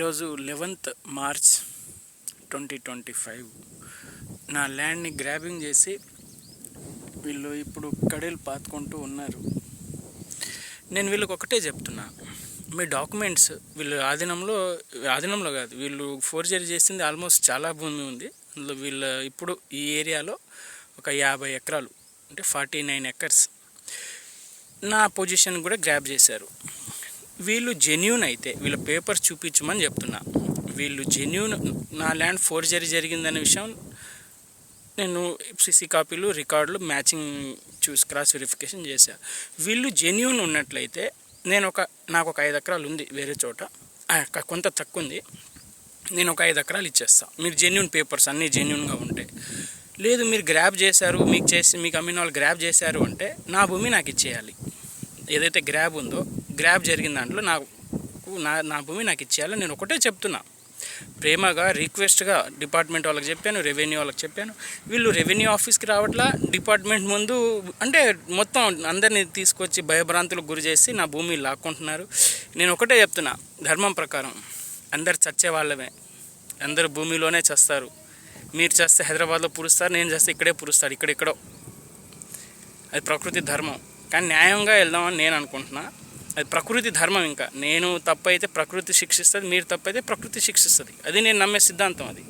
ఈరోజు eleventh March twenty twenty five. నా ల్యాండ్ని గ్రాబింగ్ చేసి వీళ్ళు ఇప్పుడు కడేలు పాతుకుంటూ ఉన్నారు. నేను వీళ్ళకి ఒకటే చెప్తున్నా. మీ డాక్యుమెంట్స్ వీళ్ళు ఆధీనంలో ఆధీనంలో కాదు వీళ్ళు ఫోర్జరీ చేసింది ఆల్మోస్ట్ చాలా భూమి ఉంది. అందులో వీళ్ళ ఇప్పుడు ఈ ఏరియాలో ఒక యాభై ఎకరాలు అంటే ఫార్టీ నైన్ ఎకర్స్. నా పొజిషన్ కూడా గ్రాప్ చేశారు. వీళ్ళు జెన్యూన్ అయితే వీళ్ళ పేపర్స్ చూపించమని చెప్తున్నా. వీళ్ళు జెన్యూన్ నా ల్యాండ్ ఫోర్జరీ జరిగిందనే విషయం నేను సిసి కాపీలు రికార్డులు మ్యాచింగ్ చూసి క్రాస్ వెరిఫికేషన్ చేశా. వీళ్ళు జెన్యున్ ఉన్నట్లయితే నేను ఒక నాకు ఒక ఐదు ఎకరాలు ఉంది వేరే చోట. కొంత తక్కువ ఉంది నేను ఒక ఐదు ఎకరాలు ఇచ్చేస్తా. మీరు జెన్యున్ పేపర్స్ అన్నీ జెన్యున్గా ఉంటే. లేదు మీరు గ్రాప్ చేశారు మీకు చేసి మీకు అమ్మిన వాళ్ళు గ్రాప్ చేశారు అంటే నా భూమి నాకు ఇచ్చేయాలి. ఏదైతే గ్రాబ్ ఉందో గ్రాబ్ జరిగిన దాంట్లో నాకు నా నా భూమి నాకు ఇచ్చేయాలి. నేను ఒకటే చెప్తున్నా. ప్రేమగా రిక్వెస్ట్గా డిపార్ట్మెంట్ వాళ్ళకి చెప్పాను రెవెన్యూ వాళ్ళకి చెప్పాను. వీళ్ళు రెవెన్యూ ఆఫీస్కి రావట్లా డిపార్ట్మెంట్ ముందు అంటే మొత్తం అందరినీ తీసుకొచ్చి భయభ్రాంతులకు గురి చేసి నా భూమి లాక్కుంటున్నారు. నేను ఒకటే చెప్తున్నా ధర్మం ప్రకారం అందరు చచ్చే వాళ్ళమే. అందరు భూమిలోనే చేస్తారు. మీరు చేస్తే హైదరాబాద్లో పురుస్తారు నేను చేస్తే ఇక్కడే పురుస్తాడు ఇక్కడెక్కడో. అది ప్రకృతి ధర్మం. కానీ న్యాయంగా వెళ్దామని నేను అనుకుంటున్నా. అది ప్రకృతి ధర్మం ఇంకా. నేను తప్పైతే ప్రకృతి శిక్షిస్తుంది మీరు తప్పైతే ప్రకృతి శిక్షిస్తుంది. అది నేను నమ్మే సిద్ధాంతం అది.